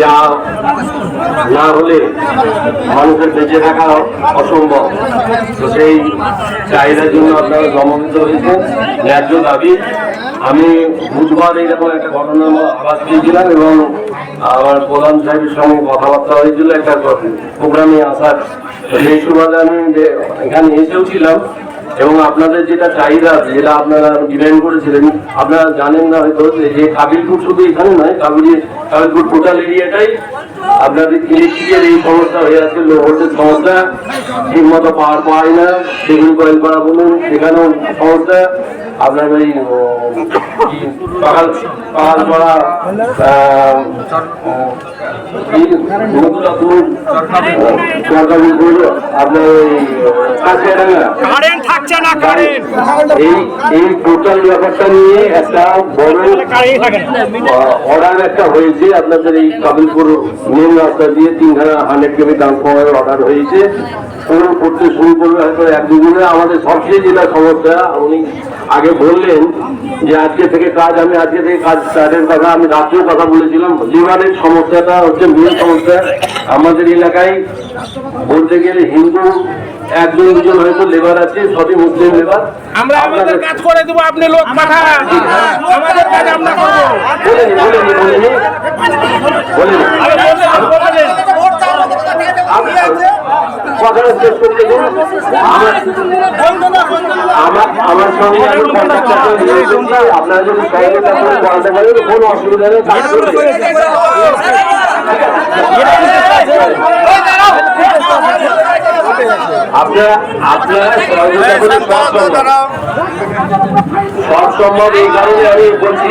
যা না হলে মানুষের বেঁচে থাকা অসম্ভব। তো সেই চাহিদার জন্য আপনারা সমবেত হয়েছে ন্যায্য দাবি, আমি বুধবার এইরকম একটা ঘটনা আবাস পেয়েছিলাম এবং আমার প্রধান সাহেবের সঙ্গে কথাবার্তা হয়েছিল একটা প্রোগ্রামে আসার। সেই সুবাদে আমি এখানে এসেও ছিলাম। এবং আপনাদের যেটা চাহিদা আছে যেটা আপনারা ডিমান্ড করেছিলেন আপনারা জানেন না হয়তো যে কাবিলপুর শুধু এখানে নয় কাবিলি কাবিলপুর টোটাল এরিয়াটাই আপনাদের ইলেকট্রিকের এই সমস্যা হয়ে আছে লো ভোল্টেজ সমস্যা ঠিক মতো পাওয়ার পায় না সেগুলো কয়েল করা বলুন সেখানেও সমস্যা। আপনার ওই পাকাল পাকাল করা আপনার ওই কাছিয়াডাঙ্গা কারেন্ট থাকছে না কারেন্ট এই এই টোটাল ব্যাপারটা নিয়ে একটা বড় অর্ডার একটা হয়েছে আপনাদের এই কাবিলপুর মেন রাস্তা দিয়ে তিনখানা হান্ড্রেড কেবি ট্রান্সফর্মার অর্ডার হয়েছে। পুরো করতে শুরু করবে হয়তো এক দুদিনে আমাদের সবচেয়ে যেটা সমস্যা উনি আগে বললেন যে আজকে থেকে কাজ আমি আজকে থেকে কাজ স্টার্টের কথা আমি রাত্রেও কথা বলেছিলাম। লিভারের সমস্যাটা হচ্ছে মেন সমস্যা আমাদের এলাকায় বলতে গেলে হিন্দু একজন দুজন হয়তো লেবার আছে সবই মুসলিম লেবার। আমরা আমাদের কাজ করে দেবো আপনি লোক পাঠান। আমাদের কাজ আমরা করব। বলেনি বলেনি বলেনি। বলেনি। আরে বললেন, বললেন। কথাটা শেষ করতে দিন। আমার সঙ্গে আমি কন্ট্যাক্টটা করে দিয়েছি। আপনারা যদি সহযোগিতা করে করাতে পারেন কোনো অসুবিধা নেই কাজ করবে আপনারা আপনারা সহযোগিতা করে সব সম্ভব। এই কারণে আমি বলছি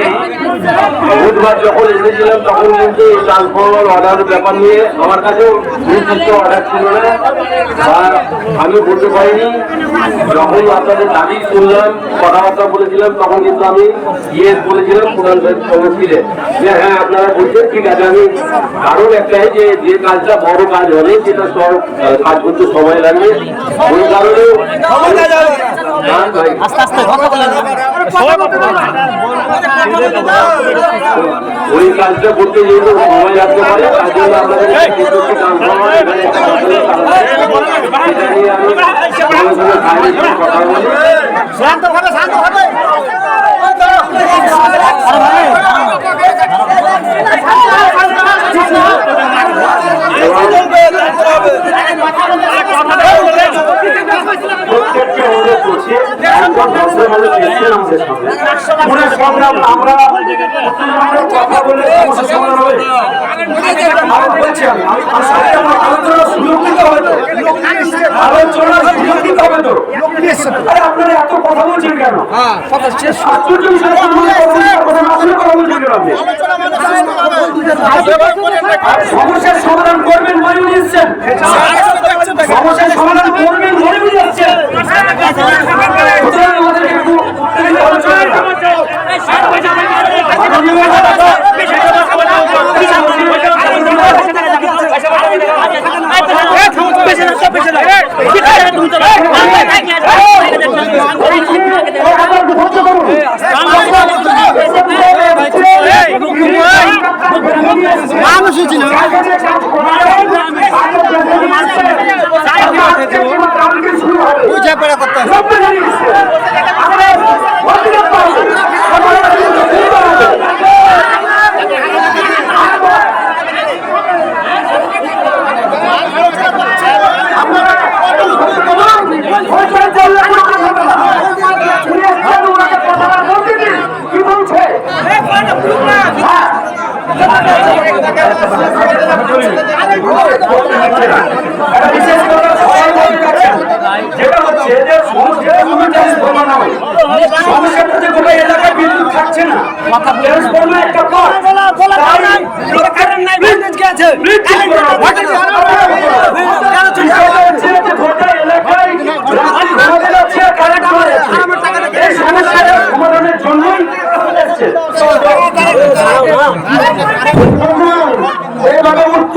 বুধবার যখন এসেছিলাম তখন কিন্তু ট্রান্সফর্মার অর্ডারের ব্যাপার নিয়ে আমার কাছেও নির্দিষ্ট অর্ডার ছিল না। বা আমি বলতে পারিনি যখন আপনাদের দাবি শুনলাম কথাবার্তা বলেছিলাম তখন কিন্তু আমি ইয়ে বলেছিলাম প্রধান সাহেব যে হ্যাঁ আপনারা বলছেন ঠিক আছে আমি কারণ একটাই যে যে কাজটা বড় কাজ হবে সেটা সব কাজ করতে সময় লাগবে। ওই কারণে না, ভাই। ওই কাজটা করতে যেহেতু সময় লাগতে পারে তার জন্য আপনাদের কথা ট্রান্সফরমার এখানে একটা বদলের কারণ আছে। সেটা নিয়ে আমি সঙ্গে সঙ্গে বাইরে গিয়ে কথা বলি প্রত্যেককে অনুরোধ করছি একজন ভদ্রমহিলা এসেছেন আমাদের সামনে মনে সংগ্রাম আমরা আমরা কথা বলে সমস্যা সমাধান হবে বলছি আমি আমি আলোচনার সুযোগ দিতে হবে তো আলোচনার সুযোগ দিতে হবে তো আরে আপনারা এত কথা বলছেন কেন আশ্চর্য বিষয় কথা না শুনে কথা বলছেন কেন আপনি সমস্যার সমাধান করবেন মনে নিচ্ছেন সমস্যার সমাধান করবেন মনে যাচ্ছেন সুতরাং আমাদেরকে একটু উত্তেজিত হওয়া চলবে না। বুঝে পড়া করতে কি বলছে একটা বিশেষ কথা সবাই বলে রাখছেন। যেটা হচ্ছে যে সমস্যাটা কোনো হচ্ছে গোটা এলাকায় বিদ্যুৎ থাকছে না। ট্রান্সফরমার একটা যে সমস্যাটা সমাধানের জন্যই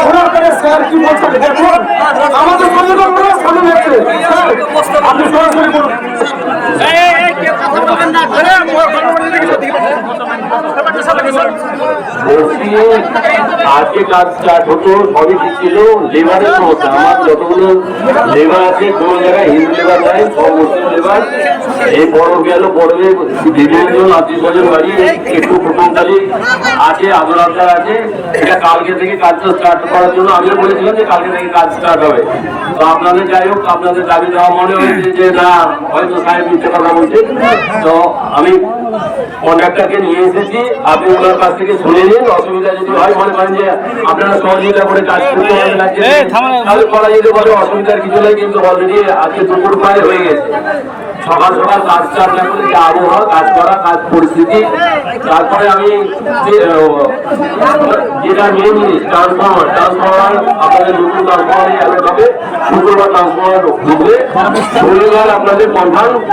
শোনার স্যার কি বলছে দেখুন আমাদের সামনে আছে স্যার আপনি সরাসরি বলুন এই, এই, এই, কে কথা বলবেন না? আরে, মোর কথা বলবেন না কিছু, ঠিক আছে? বলছি আজকে কাজ স্টার্ট হতো, সবই ঠিক ছিল লেবারের সমস্যা। আমার যতগুলো লেবার আছে, কোনো জায়গায় হিন্দু লেবার নাই, সব মুসলিম লেবার এই পরব গেল পরবে বিভিন্ন জন আত্মীয় স্বজন বাড়ি একটু কুটুমকালী আছে আদরাবদার আছে, এটা কালকে থেকে কাজটা স্টার্ট করার জন্য আমিও বলেছিলাম যে কালকে থেকে কাজ স্টার্ট হবে। তো আপনাদের যাই হোক, আপনাদের দাবি দেওয়া মনে হয়েছে যে না, হয়তো সাহেব মিথ্যে কথা বলছে। তো আমি কন্ট্রাক্টরকে নিয়ে এসেছি। আপনি ওনার কাছ থেকে শুনে নিন অসুবিধা যদি হয় মনে করেন যে আপনারা সহযোগিতা করে কাজ করতে তাহলে করা যেতে পারে অসুবিধার কিছু নেই কিন্তু অলরেডি আজকে দুপুর প্রায় হয়ে গেছে। সকাল সকাল কাজ স্টার্ট না করলে যে আবহাওয়া কাজ করা, কাজ পরিস্থিতি। তারপরে আমি যেটা মেন জিনিস ট্রান্সফরমার ট্রান্সফরমার আপনাদের নতুন ট্রান্সফরমার শুক্রবার ট্রান্সফরমার ঢুকবে। রবিবার আপনাদের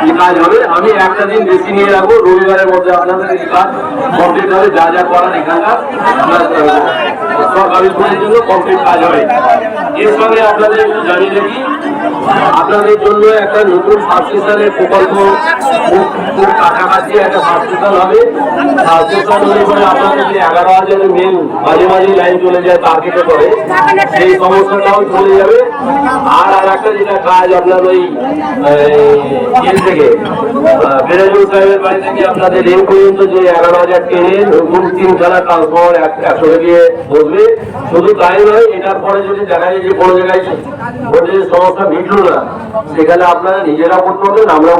এই কাজ হবে। আমি একটা দিন বেশি নিয়ে রাখব, রবিবারের মধ্যে আপনাদের এই কাজ কমপ্লিট হবে, যা যা করার এখানকার। সরকারি স্কুলের জন্য কমপ্লিট কাজ হবে। এর সঙ্গে আপনাদের জানিয়ে রাখি আপনাদের জন্য একটা নতুন সাবস্টেশনের প্রকল্প কাছাকাছি একটা হবে। হলে পরে আপনাদের যে এগারো হাজারের মেন মাঝে মাঝে লাইন চলে যায় সেই সমস্যাটাও চলে যাবে। আর আর একটা যেটা কাজ আপনার ওই থেকে বেরাজুল সাহেবের আপনাদের এই পর্যন্ত যে এগারো হাজার ট্রেনে নতুন তিনখানা ট্রান্সফর্মার একসঙ্গে দিয়ে বসবে। শুধু তাই নয়, এটার পরে যদি দেখা যায় যে কোনো জায়গায় সমস্যা মিটলো সেখানে আপনারা নিজেরা করতে পারবেন আমরাও